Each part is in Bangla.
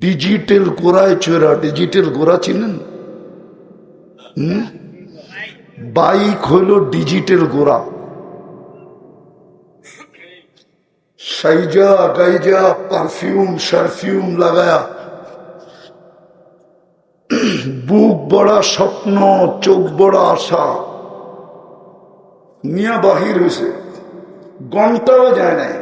ডিজিটাল গোড়ায় চোরা ডিজিটাল গোড়া চিনেন? বাইক হলো ডিজিটাল গোড়া সাইজা গাইজা পারফিউম সারফিউম লাগায়া বুক বড়া স্বপ্ন চোখ বড়া আশা নিয়ে বাহির হয়েছে ঘন্টাও যায় নাই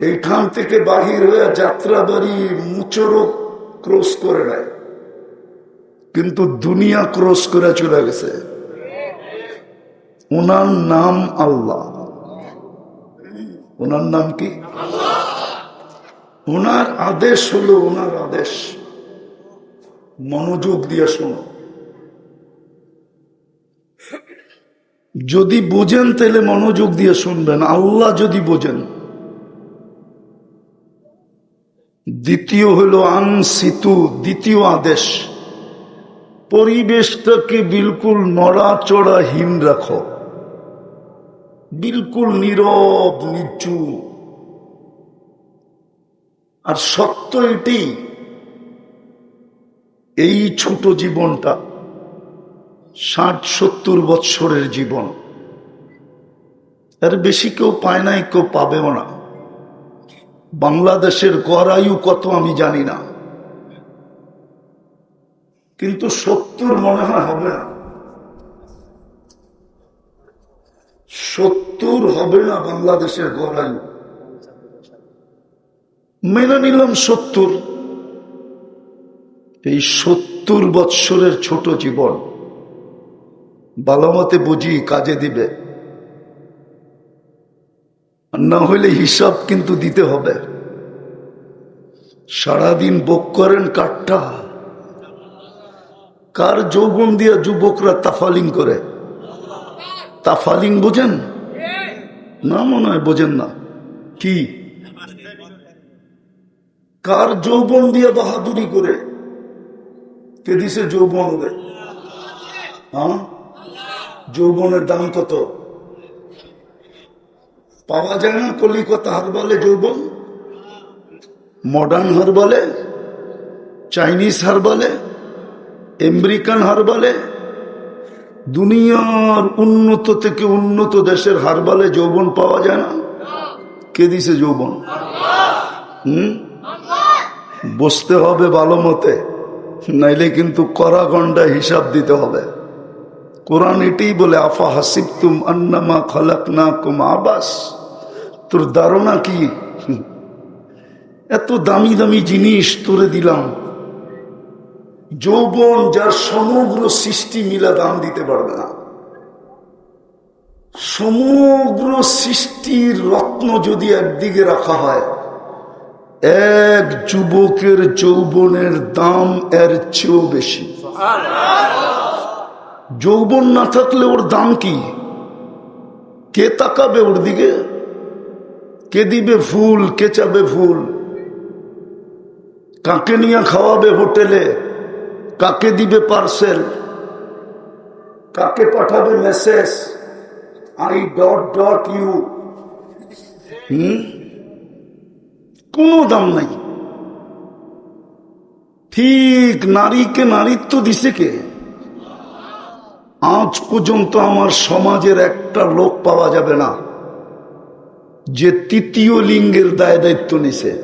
এইখান থেকে বাহির হয়ে যাত্রা বাড়ি মুচরও ক্রস করে নেয়। কিন্তু দুনিয়া ক্রস করে চলে গেছে। ওনার নাম আল্লাহ। ওনার নাম কি? ওনার আদেশ হলো ওনার আদেশ। মনোযোগ দিয়ে শোনো। যদি বোঝেন তাহলে মনোযোগ দিয়ে শুনবেন। আল্লাহ যদি বোঝেন। দ্বিতীয় হলো আনসিতু দ্বিতীয় আদেশ। পরিবেশটাকে বিলকুল নড়াচড়াহীন রাখো। বিলকুল নীরব, নিচু। আর সত্য এটি এই ছোট জীবনটা, ষাট, সত্তর বৎসরের জীবন। এর বেশি কেউ পায় নাই, কেউ পাবেও না। বাংলাদেশের গড় আয়ু কত আমি জানি না। কিন্তু সত্তর মনে হয় হবে না। সত্তর হবে না বাংলাদেশের গড় আয়ু মেনে নিলাম সত্তর। এই সত্তর বৎসরের ছোট জীবন বালামতে বুঝি কাজে দিবে। না হলে হিসাব কিন্তু দিতে হবে। সারাদিন বোক করেন কাঠটা। কার যৌবন দিয়া যুবকরা তাফালিং করে? তাফালিং বোঝেন? না মনে হয় বোঝেন না। কি? কার যৌবন দিয়ে বাহাদুরি করে? কে দিছে যৌবন হ্যাঁ? যৌবনের দাম কত? পাওয়া যায় না, কলিকতা হার বলে যৌবন মডার্ন হার বলে চাইনিজ হার বলে আমেরিকান হার বলে দুনিয়ার উন্নত থেকে উন্নত দেশের হার বলে যৌবন পাওয়া যায় না। কে দিছে যৌবন? হুম? বসতে হবে ভালো মতে, নাইলে কিন্তু কড়া গন্ডা হিসাব দিতে হবে। কোরআন এটাই বলে, আফা হাসিব তুম আন্নামা খালাক না কুম আবাস। তোর ধারণা কি? এত দামি দামি জিনিস তোরে দিলাম। যৌবন যার সমগ্র সৃষ্টি মিলা দাম দিতে পারবে না। সমগ্র সৃষ্টির রত্ন যদি একদিকে রাখা হয়, এক যুবকের যৌবনের দাম এর চেয়েও বেশি। যৌবন না থাকলে ওর দাম কি? কে তাকাবে ওর দিকে? কে দিবে ফুল, কে চাবে ফুল? কাকে নিয়ে খাওয়াবে হোটেলে? কাকে দিবে পার্সেল? কাকে পাঠাবে message? I dot dot you. হুম? কোনো দাম নাই। ঠিক নারীকে নারীত্ব দিছে কে? আজ পর্যন্ত আমার সমাজের একটা লোক পাওয়া যাবে না। যে তৃতীয় লিঙ্গের দায় দায়িত্ব নিছে।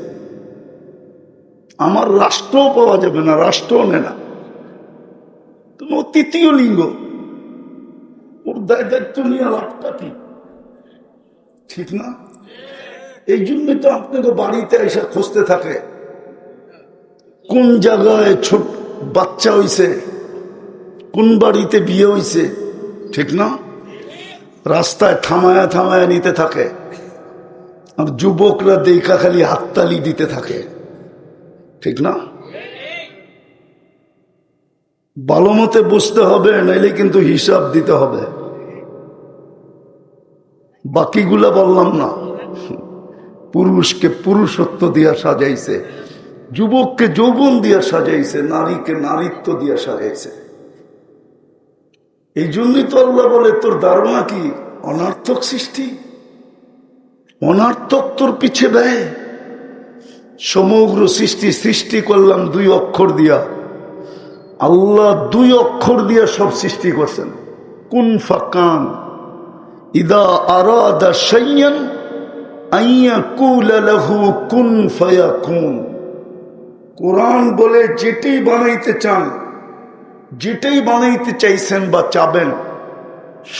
আমার রাষ্ট্রও পাওয়া যাবে না রাষ্ট্র নে। না তোমার তৃতীয় লিঙ্গ। ওর দায় দায়িত্ব নিয়ে লাভটা কি? ঠিক না? এই জন্যই তো আপনাকে বাড়িতে এসে খুঁজতে থাকে। কোন জায়গায় ছোট বাচ্চা হইছে, কোন বাড়িতে বিয়ে হইছে, ঠিক না? রাস্তায় থামায়া থামায়া নিতে থাকে। আর যুবকরা দেখা খালি হাততালি দিতে থাকে। ঠিক না? ভালো মতে বুঝতে হবে, নাইলে কিন্তু হিসাব দিতে হবে। বাকিগুলা বললাম না। পুরুষকে পুরুষত্ব দিয়া সাজাইছে, যুবককে যৌবন দিয়া সাজাইছে, নারীকে নারীত্ব দিয়া সাজাইছে। এই জন্যই তো আল্লাহ বলে, তোর ধারণা কি অনার্থক সৃষ্টি? অনার্থক তোর পিছে ব্যয়। সমগ্র সৃষ্টি সৃষ্টি করলাম দুই অক্ষর দিয়া। আল্লাহ দুই অক্ষর দিয়া সব সৃষ্টি করছেন। কুন ফাকান, ইদা আরাদা সাইয়ান আইয়া কুলা লাহু কুন ফায়াকুন। কোরআন বলে যেটাই বানাইতে চান, যেটাই বানাইতে চাইছেন বা চাবেন,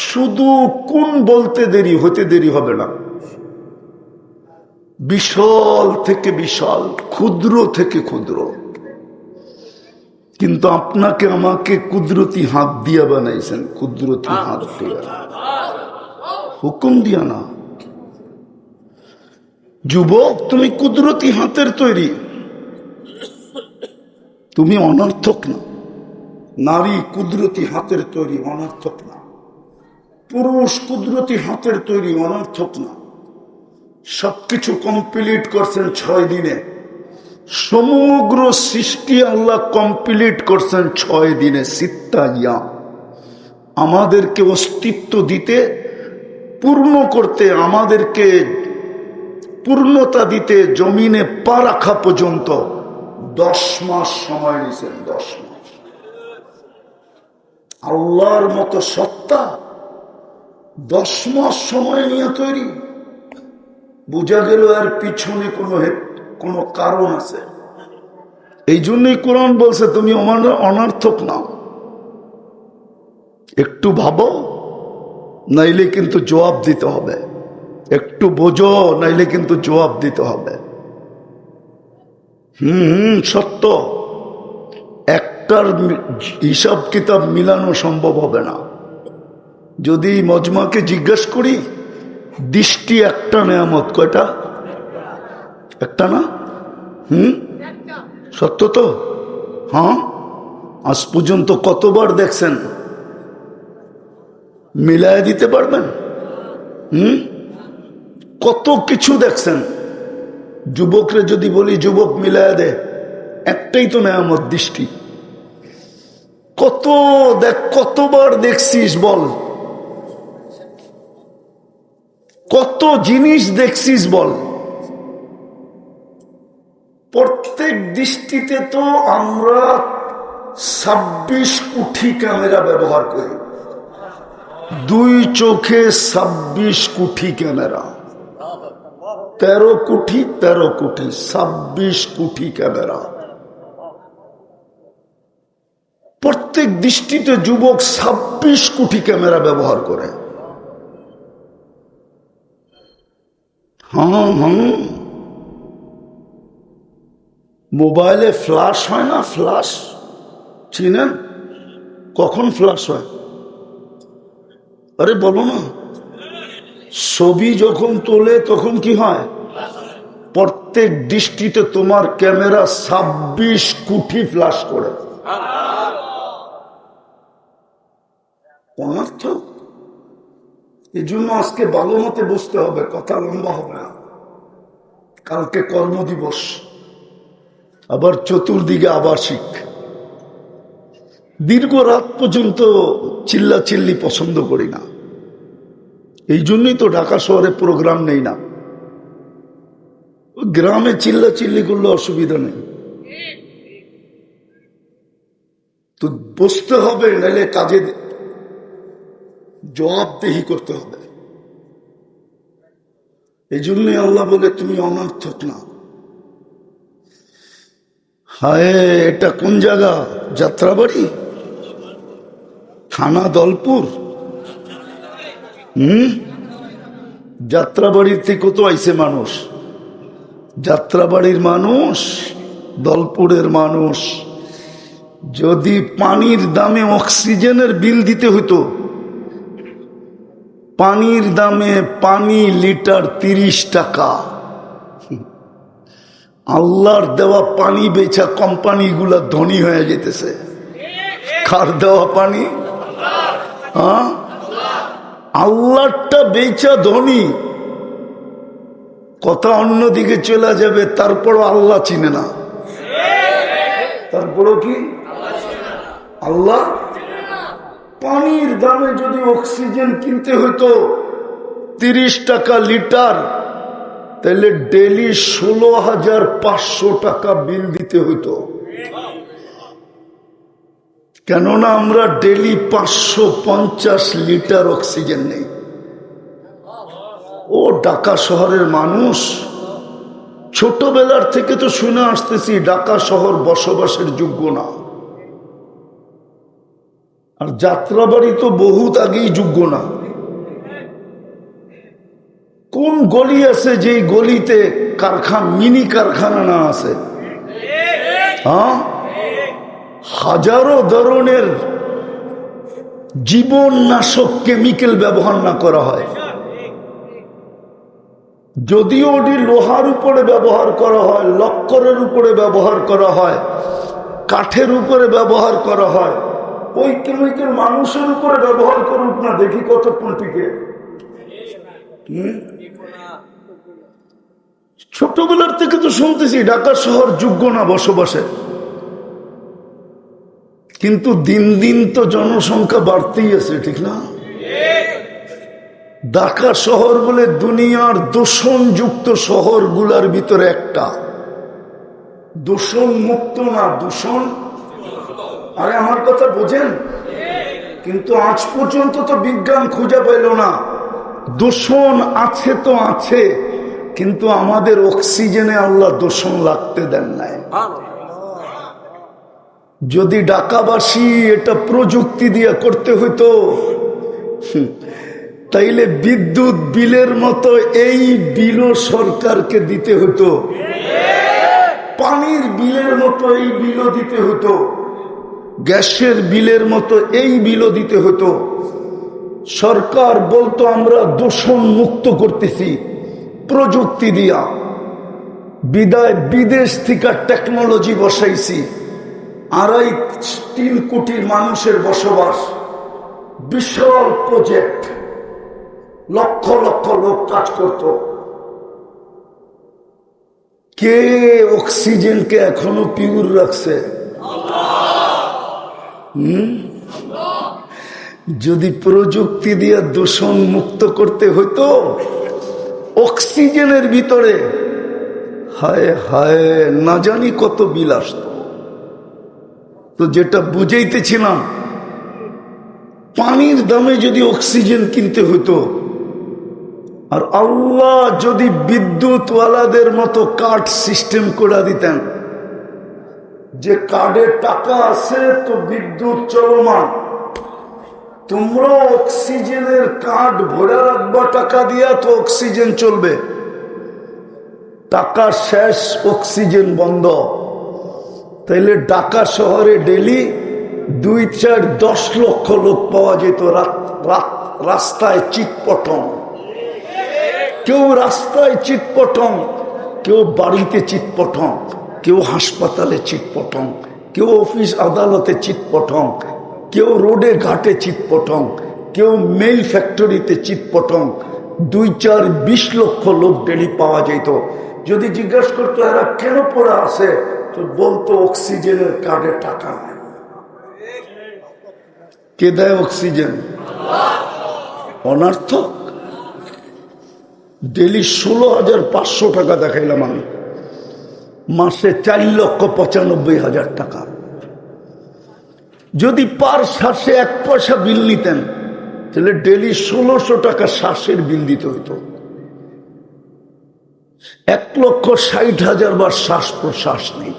শুধু কোন বলতে দেরি হতে দেরি হবে না। বিশাল থেকে বিশাল, ক্ষুদ্র থেকে ক্ষুদ্র। কিন্তু আপনাকে আমাকে কুদরতি হাত দিয়া বানাইছেন, কুদরতি হাত দিয়া। হুকুম দিয়া না। যুবক, তুমি কুদরতি হাতের তৈরি। তুমি অনর্থক না। নারী কুদরতি হাতের তৈরি, অনর্থক না। পুরুষ কুদরতি হাতের তৈরি, অনর্থক না। সবকিছু কমপ্লিট করছেন ছয় দিনে। সমগ্র সৃষ্টি আল্লাহ কমপ্লিট করছেন ছয় দিনে, সিত্তা ইয়া। আমাদেরকে অস্তিত্ব দিতে, পূর্ণ করতে, আমাদেরকে পূর্ণতা দিতে জমিনে পা রাখা পর্যন্ত দশ মাস সময় নিয়েছেন দশ মাস। আল্লাহর মতো সত্তা দশ মাস সময় নিয়ে তৈরি। বোঝা গেল এর পিছনে কোনো কোনো কারণ আছে। এই জন্যই কোরআন বলছে, তুমি অনর্থক না একটু ভাবো, নাইলে কিন্তু জবাব দিতে হবে। একটু বোঝো, নাইলে কিন্তু জবাব দিতে হবে। হুম হুম, সত্য। একটার হিসাব কিতাব মিলানো সম্ভব হবে না। যদি মজমাকে জিজ্ঞেস করি দৃষ্টি একটা নেয়ামত, কয়টা? একটা না? হুম? সত্য তো? হ্যাঁ? আজ পর্যন্ত কতবার দেখছেন? মিলায় দিতে পারবেন? হুম? কত কিছু দেখছেন? যুবকরে যদি বলি, যুবক মিলায় দে। একটাই তো নেয়ামত, দৃষ্টি। কত দেখ, কতবার দেখছিস বল? কত জিনিস দেখছিস বল। প্রত্যেক দৃষ্টিতে তো আমরা ছাব্বিশ কোটি ক্যামেরা ব্যবহার করি। দুই চোখে ছাব্বিশ কোটি ক্যামেরা। তেরো কোটি তেরো কোটি ছাব্বিশ কোটি ক্যামেরা। প্রত্যেক দৃষ্টিতে যুবক ছাব্বিশ কোটি ক্যামেরা ব্যবহার করে। হ্যাঁ মোবাইলে ফ্লাশ হয় না ফ্লাশ চিনেন কখন ফ্লাশ হয়? আরে বলো না। ছবি যখন তোলে তখন কি হয়? প্রত্যেক দৃষ্টিতে তোমার ক্যামেরা ছাব্বিশ কোটি ফ্লাশ করে। অনর্থ এই জন্য আজকে ভালো মতে বসতে হবে, কথা লম্বা হবে না। কালকে কর্মদিবস, আবার চতুর্দিকে আবাসিক। দীর্ঘ রাত পর্যন্ত চিল্লা চিল্লি পছন্দ করি না। এই জন্যই তো ঢাকা শহরে প্রোগ্রাম নেই না। গ্রামে চিল্লা চিল্লি করলে অসুবিধা নেই। তো বসতে হবে, নাহলে কাজে জবাবদেহি করতে হবে। এই জন্যই আল্লাহ বলে, তুমি অনর্থক না। হায়, এটা কোন জায়গা? যাত্রাবাড়ি? থানা দলপুর? হুম? যাত্রাবাড়ির থেকে কত আইছে মানুষ। যাত্রাবাড়ির মানুষ, দলপুরের মানুষ। যদি পানির দামে অক্সিজেনের বিল দিতে হতো পানির দামে পানি লিটার তিরিশ টাকা। আল্লাহর দেওয়া পানি বেচা কোম্পানিগুলা ধনী হয়ে যেতেছে। কার দেওয়া পানি? হ্যাঁ? আল্লাহটা বেচা ধনী। কথা অন্যদিকে চলে যাবে, তারপরও আল্লাহ চিনে না। তারপরও কি? আল্লাহ পানির দামে যদি অক্সিজেন কিনতে হতো তিরিশ টাকা লিটার, তাহলে ডেলি ষোলো হাজার পাঁচশো টাকা বিল দিতে হতো। কেননা আমরা ডেলি পাঁচশো পঞ্চাশ লিটার অক্সিজেন নেই। ও ঢাকা শহরের মানুষ, ছোটবেলার থেকে তো শুনে আসতেছি, ঢাকা শহর বসবাসের যোগ্য না। আর যাত্রাবাড়ি তো বহুত আগেই যোগ্য না। কোন গলি আছে যেই গলিতে কারখানা, মিনি কারখানা না আছে? হ্যাঁ? হাজারো ধরনের জীবন নাশক কেমিক্যাল ব্যবহার না করা হয়। যদিও ওটি লোহার উপরে ব্যবহার করা হয়, লক্করের উপরে ব্যবহার করা হয়, কাঠের উপরে ব্যবহার করা হয় ওই কেমিক্যাল মানুষের উপরে ব্যবহার করুক না, দেখি কতক্ষণ টিকে ছোটবেলার থেকে তো শুনতেছি, ঢাকা শহর যোগ্য না বসবাসে। কিন্তু দিন দিন তো জনসংখ্যা বাড়তেই আছে, ঠিক না? ঢাকা শহর বলে দুনিয়ার দূষণ দূষণযুক্ত শহরগুলার ভিতরে একটা। দূষণ মুক্ত না, দূষণ আরে আমার কথা বোঝেন? কিন্তু আজ পর্যন্ত তো বিজ্ঞান খুঁজে পাইল না। দূষণ আছে তো আছে, কিন্তু আমাদের অক্সিজেনে আল্লাহ দূষণ লাগতে দেন নাই। যদি ঢাকাবাসী এটা প্রযুক্তি দিয়ে করতে হইতো তাইলে বিদ্যুৎ বিলের মতো এই বিলও সরকারকে দিতে হতো পানির বিলের মতো এই বিলও দিতে হতো গ্যাসের বিলের মতো এই বিলও দিতে হতো। সরকার বলতো, আমরা দূষণ মুক্ত করতেছি, প্রযুক্তি দিয়া। বিদায় বিদেশ থেকে টেকনোলজি বসাইছি। আড়াই তিন কোটির মানুষের বসবাস। বিশাল প্রজেক্ট। লক্ষ লক্ষ লোক কাজ করত। কে অক্সিজেনকে এখনও পিউর রাখছে? যদি প্রযুক্তি দিয়ে দূষণ মুক্ত করতে হইতো, অক্সিজেনের ভিতরে, হায় হায়, না জানি কত বিল আসতো। তো যেটা বুঝাইতেছিলাম, পানির দামে যদি অক্সিজেন কিনতে হতো আর আল্লাহ যদি বিদ্যুৎওয়ালাদের মতো কার্ড সিস্টেম করে দিতেন যে কার্ডে টাকা আছে তো বিদ্যুৎ চলমান। তোমরা অক্সিজেনের কার্ড ভরে রাখবা, টাকা দিয়া তো অক্সিজেন চলবে। টাকা শেষ, অক্সিজেন বন্ধ। তাইলে ঢাকা শহরে ডেলি দুই চার দশ লক্ষ লোক পাওয়া যেত রাস্তায় চিটপটম কেউ রাস্তায় চিটপটম কেউ বাড়িতে চিটপটম কেউ হাসপাতালে চিটপটং কেউ অফিস আদালতে চিটপটম কেউ রোডে ঘাটে চিটপটং কেউ মেল ফ্যাক্টরিতে চিটপটম দুই চার বিশ লক্ষ লোক ডেলি পাওয়া যেত। যদি জিজ্ঞাসা করতো, এরা কেন পড়ে আসে তো বলতো, অক্সিজেনের কার্ডে টাকা কে দেয় অক্সিজেন? অনার্থক। ডেলি ষোলো হাজার পাঁচশো টাকা দেখাইলাম আমি। মাসে চার লক্ষ পঁচানব্বই হাজার টাকা। যদি পার শ্বাসে এক পয়সা বিল নিতেন, তাহলে ডেলি ষোলোশো টাকা শ্বাসের বিল দিতে হইতো। এক লক্ষ ষাট হাজার বার শ্বাস প্রশ্বাস নেই।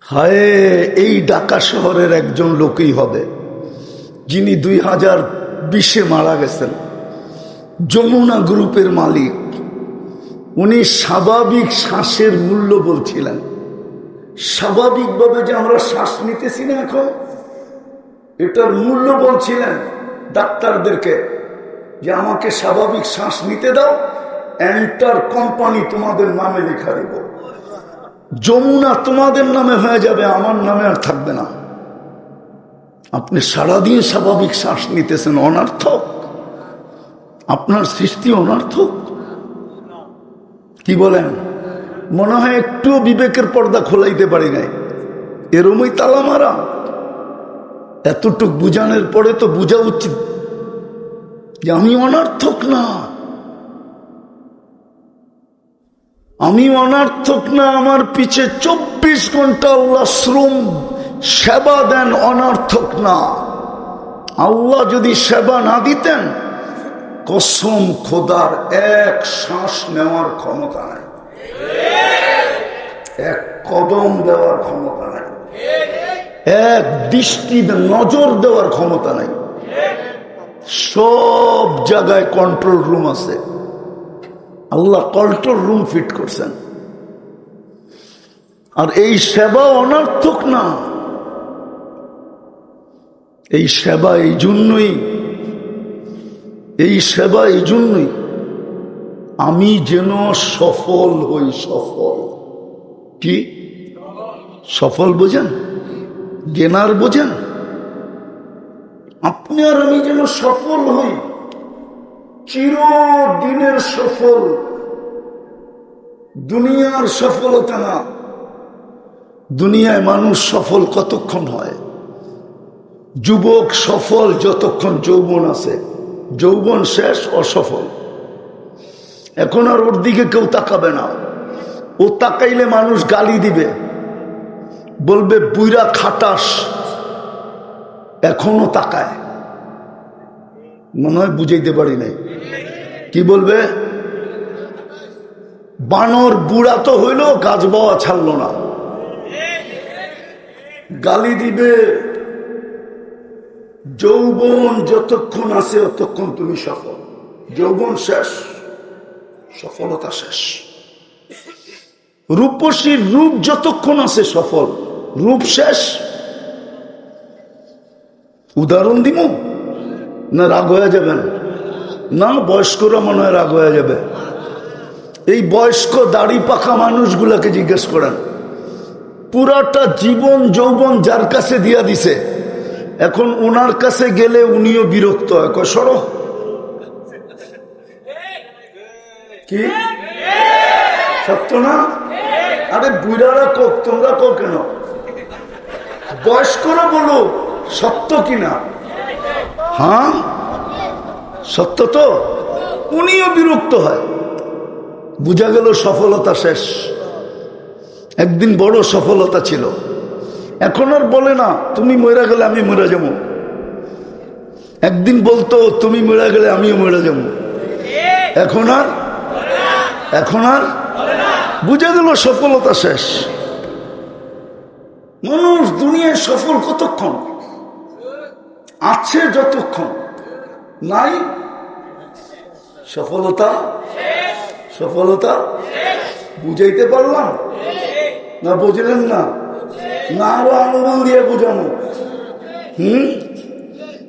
হায়, এই ঢাকা শহরের একজন লোকই হবে, যিনি দুই হাজার বিশে মারা গেছেন। যমুনা গ্রুপের মালিক। উনি স্বাভাবিক শ্বাসের মূল্য বলছিলেন। স্বাভাবিকভাবে যে আমরা শ্বাস নিতেছি না এখন, এটার মূল্য বলছিলেন ডাক্তারদেরকে যে আমাকে স্বাভাবিক শ্বাস নিতে দাও, এন্টার কোম্পানি তোমাদের নামে লেখা দেব। যমুনা তোমাদের নামে হয়ে যাবে, আমার নামে আর থাকবে না। আপনি সারাদিন স্বাভাবিক শ্বাস নিতেছেন, অনার্থক। আপনার সৃষ্টি অনার্থক। কি বলেন? মনে হয় একটুও বিবেকের পর্দা খোলাইতে পারি নাই। এরমই তালা মারা এতটুক বুঝানোর পরে তো বোঝা উচিত যে আমি অনার্থক না। আমি অনার্থক না, আমার পিছে চব্বিশ ঘণ্টা আল্লাহ শ্রম, সেবা দেন অনার্থক না। আল্লাহ যদি সেবা না দিতেন কসম খোদার এক শ্বাস নেওয়ার ক্ষমতা নাই। এক কদম দেওয়ার ক্ষমতা নাই। এক দৃষ্টি নজর দেওয়ার ক্ষমতা নাই। সব জায়গায় কন্ট্রোল রুম আছে। আল্লাহ কন্ট্রোল রুম ফিট করছেন। আর এই সেবা অনার্থক না। এই সেবা এই জন্যই এই সেবা এই জন্যই আমি যেন সফল হই সফল। কি? সফল বোঝেন? গেনার বোঝেন? আপনি আর আমি যেন সফল হই, চিরদিনের সফল, দুনিয়ার সফলতা না। দুনিয়ায় মানুষ সফল কতক্ষণ হয়? যুবক সফল যতক্ষণ যৌবন আছে। যৌবন শেষ, অসফল। এখন আর ওর দিকে কেউ তাকাবে না। ও তাকাইলে মানুষ গালি দিবে। বলবে, বুইরা খাটাস। এখনও তাকায়। মনে হয় বুঝাইতে পারি নাই। কি বলবে? বানর বুড়া তো হইল গাছ বাওয়া ছাড়লো না। গালি দিবে। যৌবন যতক্ষণ আছে ততক্ষণ তুমি সফল। যৌবন শেষ, সফলতা শেষ। রূপসীর রূপ যতক্ষণ আছে সফল, রূপ শেষ। উদাহরণ দিব না রাগ হয়ে যাবেন না, বয়স্করা মনে হয় রাগ হয়ে যাবে। এই বয়স্ক দাড়ি পাকা মানুষগুলাকে জিজ্ঞেস করেন, পুরাটা জীবন যৌবন যার কাছে দিয়া দিছে? এখন ওনার কাছে গেলে উনিও বিরক্ত হয়, কয় কি? সত্য না? আরে বুড়ারা কোক, তোমরা কো কেন? বয়স্করা বলো, সত্য কিনা? হ্যাঁ? সত্য তো? উনিও বিরক্ত হয়। বোঝা গেল সফলতা শেষ। একদিন বড় সফলতা ছিল। এখন আর বলে না, তুমি মরে গেলে আমি মরে যাব। একদিন বলতো, তুমি মরে গেলে আমিও মরে যাব। এখন আর? এখন আর? বুঝে গেল সফলতা শেষ। মানুষ দুনিয়ায় সফল কতক্ষণ? আছে যতক্ষণ। নাই? সফলতা? সফলতা? বুঝাইতে পারলাম? না বুঝলেন না? না আরও অনুমান দিয়ে বোঝানো। হুম?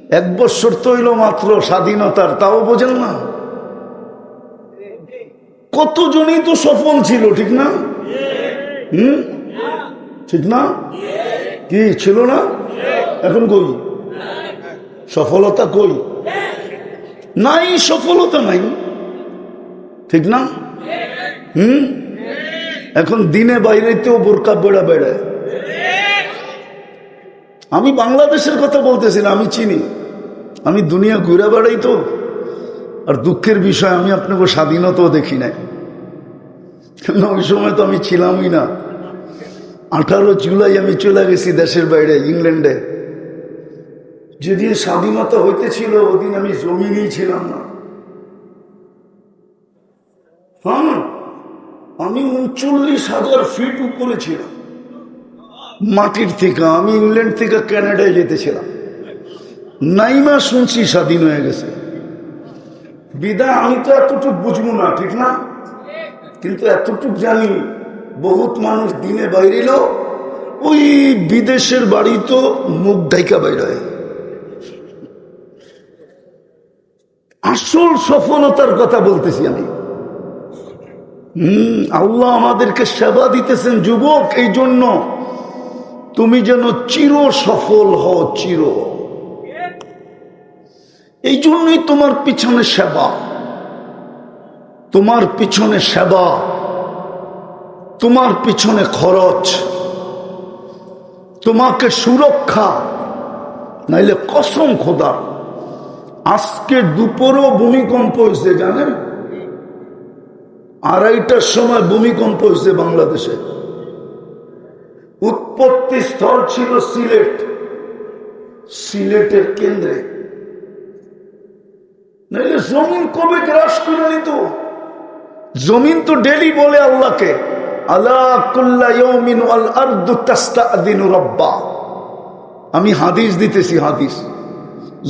এক বছর তৈল মাত্র স্বাধীনতার, তাও বোঝেন না। কতজনই তো সফল ছিল, ঠিক না? হুম? ঠিক না? কি ছিল না? এখন কই? সফলতা কই? নাই, সফলতা নাই। ঠিক না? হুম? এখন দিনে বাইরেতেও বোরকা বেড়া বেড়ায়। আমি বাংলাদেশের কথা বলতেছি না, আমি চিনি। আমি দুনিয়া ঘুরে বেড়াই তো, আর দুঃখের বিষয় আমি আপনাকে স্বাধীনতাও দেখি নাই। কেন ওই সময় তো আমি ছিলামই না। আঠারো জুলাই আমি চলে গেছি দেশের বাইরে, ইংল্যান্ডে। যেদিন স্বাধীনতা হইতেছিল, ওদিন আমি জমিনেই ছিলাম না। হ্যাঁ আমি উনচল্লিশ হাজার ফিট উপরে ছিলাম। মাটির থেকে, আমি ইংল্যান্ড থেকে কানাডায় যেতেছিলাম। নাইমা শুনছি স্বাধীন হয়ে গেছে। বিদায় আমি তো এতটুকু বুঝব না, ঠিক না? কিন্তু এতটুকু জানি, বহুত মানুষ দিনে বাইরেল ওই বিদেশের বাড়ি তো মুখ ঢাইকা বাইরে আসল সফলতার কথা বলতেছি আমি। হম, আল্লাহ আমাদেরকে সেবা দিতেছেন যুবক এই জন্য তুমি যেন চির সফল হও, চির। এই জন্যই তোমার পিছনে সেবা। তোমার পিছনে সেবা। তোমার পিছনে খরচ। তোমাকে সুরক্ষা। নাইলে কসম খোদা। আজকে দুপুরও ভূমিকম্প হয়েছে, জানেন? আড়াইটার সময় ভূমিকম্প হয়েছে বাংলাদেশে। উৎপত্তি স্থল ছিল সিলেট। সিলেটের কেন্দ্রে। নাইলে জমিন কবে গ্রাস করে নিত? জমিন তো ডেলি বলে আল্লাহকে আমি হাদিস দিতেছি, হাদিস।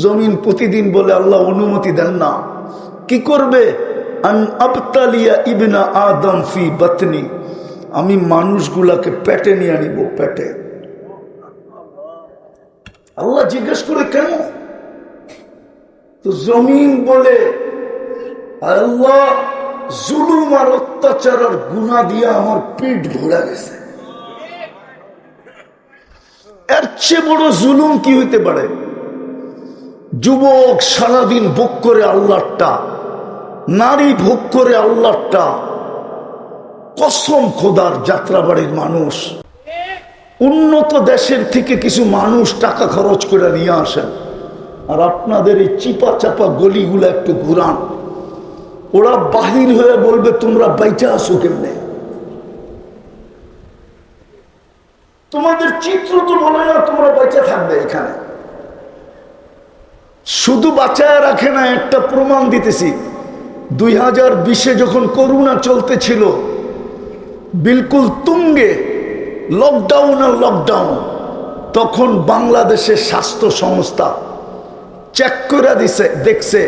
জমিন প্রতিদিন বলে আল্লাহ অনুমতি দেন না। কি করবে? আন আবতালিয়া ইবনা আদম ফি বাতনি। আমি মানুষগুলাকে পেটে নিয়ে নিব পেটে। আল্লাহ জিজ্ঞেস করে, কেন? তো জমিন বলে আল্লাহ জুলুম আর অত্যাচার আর গুণা দিয়ে আমার পিঠ ভরা গেছে। এর চেয়ে বড় জুলুম কি হইতে পারে? যুবক সারাদিন ভোগ করে আল্লাহটা নারী ভোগ করে আল্লাহটা কসম খোদার যাত্রাবাড়ির মানুষ। উন্নত দেশের থেকে কিছু মানুষ টাকা খরচ করে নিয়ে আসেন। আর আপনাদের এই চিপা চাপা গলিগুলো একটু ঘুরান। ওরা বাহির হয়ে বলবে, তোমরা বাইচা আসো কেমনে? তোমাদের চিত্র তো বলে না তোমরা বাইচা থাকবে এখানে। শুধু বাঁচায় রাখে না, একটা প্রমাণ দিতেছি। দুই হাজার বিশে যখন করুণা চলতেছিল বিলকুল তুঙ্গে লকডাউন আর লকডাউন তখন বাংলাদেশের স্বাস্থ্য সংস্থা চেক করে দিছে, দেখছে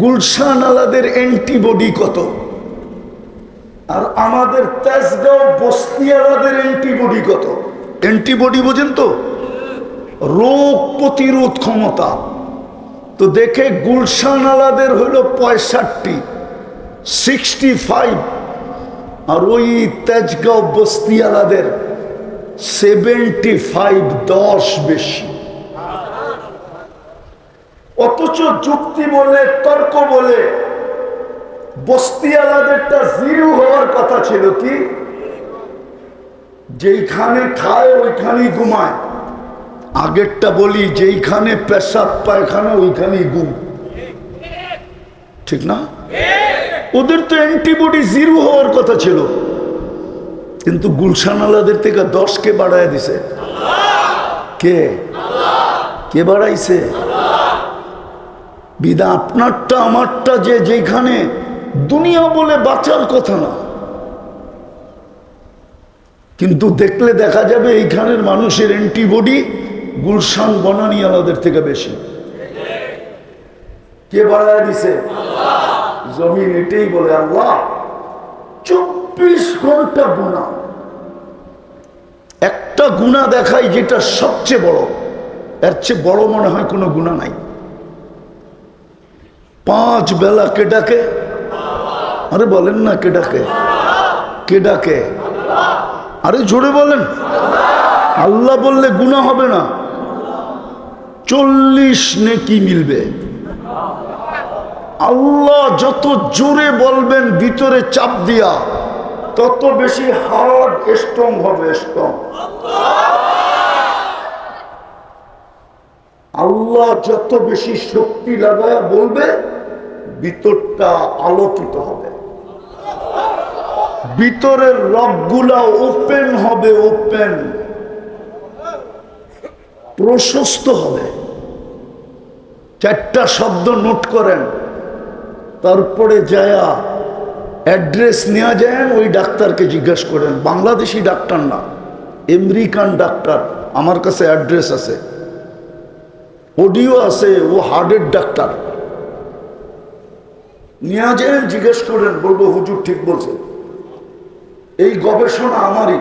গুলশান আলাদের অ্যান্টিবডি কত। আর আমাদের তেজগাঁও বস্তি আলাদের অ্যান্টিবডি কত। অ্যান্টিবডি বোঝেন তো? রোগ প্রতিরোধ ক্ষমতা। তো দেখে গুলশান আলাদের হলো পঁয়ষট্টি সিক্সটি ফাইভ আর ওই তেজগাঁও বস্তি আলাদের সেভেন্টি ফাইভ দশ বেশি। অথচ যুক্তি বলে, তর্ক বলে বস্তি আলাদেরটা জিরো হওয়ার কথা ছিল কি? যেইখানে খায়, ওইখানেই ঘুমায়। আগেরটা বলি, যেইখানে পেশাব পায়খানা, ওইখানেই ঘুম। ঠিক না? ওদের তো অ্যান্টিবডি জিরো হওয়ার কথা ছিল। কিন্তু গুলশান আলাদের থেকে দশকে বাড়ায় দিছে। কে? কে বাড়াইছে? বিদা, আপনারটা, আমারটা যে যেখানে দুনিয়া বলে বাঁচার কথা না। কিন্তু দেখলে দেখা যাবে এইখানের মানুষের অ্যান্টিবডি গুলশান বনানি আলাদের থেকে বেশি। কে বাড়ায় দিছে? জমিন এটাই বলে আল্লাহ, চব্বিশ ঘণ্টা গুণা একটা গুণা দেখাই যেটা সবচেয়ে বড়। এর চেয়ে বড় মনে হয় কোনো গুণা নাই। পাঁচ বেলা কে ডাকে? আরে বলেন না কে ডাকে? কে ডাকে? আরে জোরে বলেন। আল্লাহ বললে গুণা হবে না। চল্লিশ নেকি মিলবে। আল্লাহ যত জোরে বলবেন, ভিতরে চাপ দিয়া, তত বেশি হার্ড স্ট্রং হবে স্ট্রং আল্লাহ যত বেশি শক্তি লাগায় বলবে, ভিতরটা আলোকিত হবে। ভিতরের রবগুলা ওপেন হবে ওপেন প্রশস্ত হবে। চারটা শব্দ নোট করেন। তারপরে যায়া অ্যাড্রেস নেওয়া যায় ওই ডাক্তারকে জিজ্ঞেস করেন। বাংলাদেশি ডাক্তার না, আমেরিকান ডাক্তার, আমার কাছে অ্যাড্রেস আছে। অডিও আছে, ও হার্টের ডাক্তার। নিয়ে যায় জিজ্ঞেস করেন, বলব, হুজুর, ঠিক বলছে। এই গবেষণা আমারই।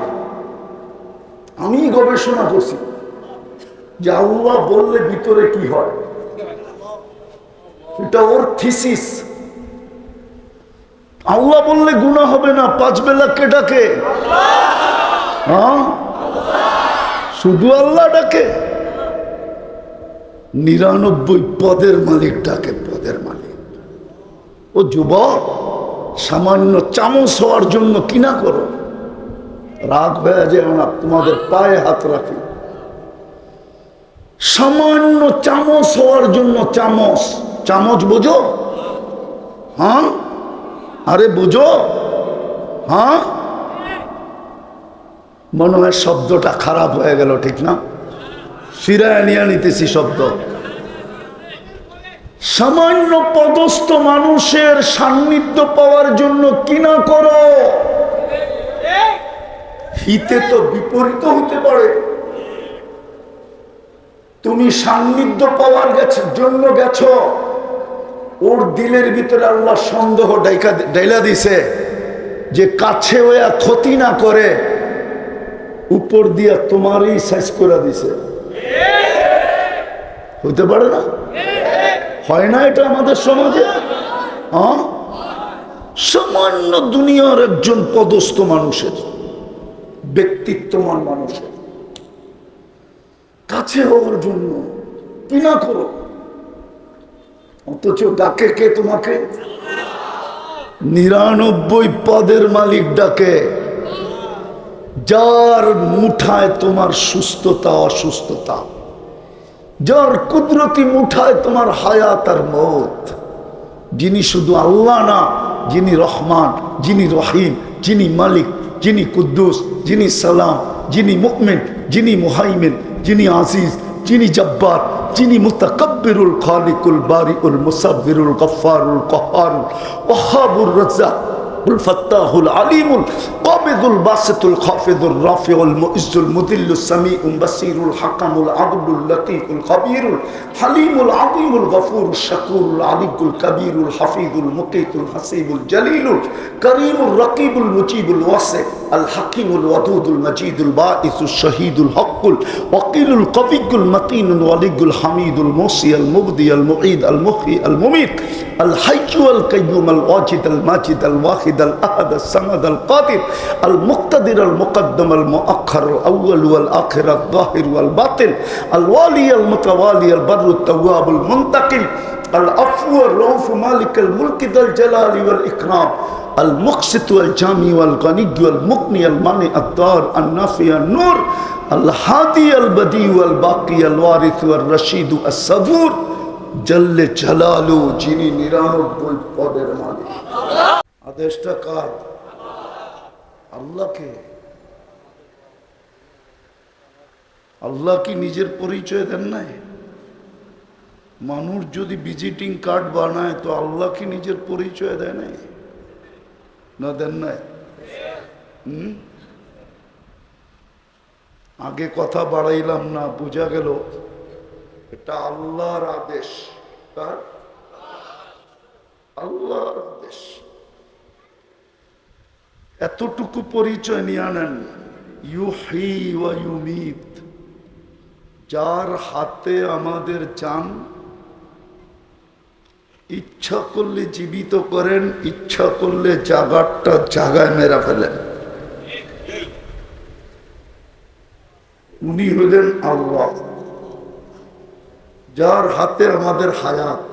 আমি গবেষণা করছি। যে আল্লাহ বললে ভিতরে কি হয়? এটা ওর থিসিস। আল্লাহ বললে গুণা হবে না, পাঁচ বেলা কে ডাকে? হ্যাঁ? শুধু আল্লাহ ডাকে। নিরানব্বই পদের মালিক ডাকে, পদের মালিক। ও যুবক, সামান্য চামচ হওয়ার জন্য কিনা করো? রাগ হয়ে যায় না, তোমাদের পায়ে হাত রাখি। সামান্য চামচ হওয়ার জন্য চামচ। চামচ বোঝো? হ্যাঁ? আরে বুঝো? হ্যাঁ? মনে হয় শব্দটা খারাপ হয়ে গেল, ঠিক না? ফিরায় নিয়ে নিতেছি শব্দ। সামান্য পদস্থ মানুষের সান্নিধ্য পাওয়ার জন্য কিনা করো? হিতে তো বিপরীত হতে পারে। তুমি সান্নিধ্য পাওয়ার গেছে জন্য গেছ। ওর দিলের ভিতরে আল্লাহ সন্দেহ ডাইকা ডাইলা দিছে যে কাছে ওয়া ক্ষতি না করে উপর দিয়া তোমারই সাইজ করে দিছে। হইতে পারে না? হয় না এটা আমাদের সমাজে? সামান্য দুনিয়ার একজন পদস্থ মানুষের, ব্যক্তিত্বমান মানুষের। কাছে হওয়ার জন্য কি না করো? অথচ ডাকে কে তোমাকে? নিরানব্বই পদের মালিক ডাকে। যার মুঠায় তোমার সুস্থতা, অসুস্থতা। যার কুদরতি মুঠায় তোমার হায়াত আর মত। যিনি শুধু আল্লাহ না, যিনি রহমান, যিনি রহিম, যিনি মালিক, যিনি কুদ্দুস, যিনি সালাম, যিনি মুকমিন যিনি মুহাইমিন, যিনি আজিজ, যিনি জব্বার যিনি মুতাকাব্বিরুল খালিকুল বারিউল মুসাব্বিরুল গফফারুল কহারুল ওয়াহাবুর রাজ্জাক الفتاح العليم القابض الباسط الخافض الرافع المؤز المذل السميع البصير الحكم العدل اللطيف الخبير الحليم العظيم الغفور الشكور العلي الكبير الحفيظ المقيت الحسيب الجليل الكريم الرقيب المجيب الواسع الحكيم الودود المجيد الباعث الشهيد الحق الوكيل القوي المتين الولي الحميد الموصي المبدي المعيد المحيي المميت الحي والقيوم الواجد الماجد الواحد الأحد الصمد القادر المقتدر المقدم المؤخر الأول والآخر الظاهر والباطن الوالي المتوالي البر التواب المنتقم العفو الرؤوف مالك الملك ذا الجلال والإكرام المقسط والجامي والغني والمغني المانع الدار النافع النور الهادي البديع والباقي الوارث والرشيد الصبور জল্লে জালালু যিনি নিরানব্বই পদের মালিক আদেশটা কার আল্লাহকে। আল্লাহ কি নিজের পরিচয় দেন নাই? মানুষ যদি ভিজিটিং কার্ড বানায়, তো আল্লাহ কি নিজের পরিচয় দেয় নাই? না, দেন নাই? হুম? আগে কথা বাড়াইলাম না, বোঝা গেল। এটা আল্লাহর আদেশ। তার আল্লাহর আদেশ। এতটুকু পরিচয় নিয়ে আনেন। ইউহি ইউমিত। যার হাতে আমাদের চান ইচ্ছা করলে জীবিত করেন, ইচ্ছা করলে জাগারটা জাগায় মেরা ফেলেন। উনি হলেন আল্লাহ, যার হাতে আমাদের হায়াত।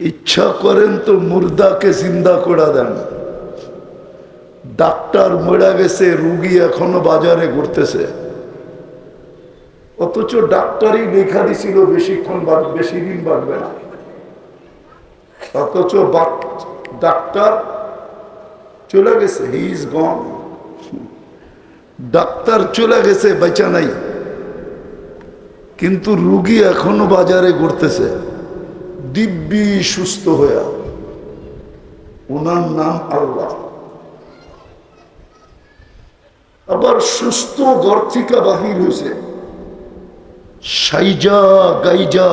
ইচ্ছা করেন তো মুর্দাকে জিন্দা করে দেন। ডাক্তার মরা গেছে, রুগী এখনও বাজারে ঘুরতেছে। অথচ ডাক্তারই লেখা দিছিল, বেশিক্ষণ বেশি দিন বাড়বে না। অথচ ডাক্তার চলে গেছে হি ইজ গন ডাক্তার চলে গেছে, বেচা নাই। কিন্তু রুগী এখনও বাজারে ঘুরতেছে। দিব্যি সুস্থ হইয়া ওনার নাম আল্লাহ। আবার সুস্থ গর্থিকা থেকে বাহির হয়েছে সাইজা গাইজা।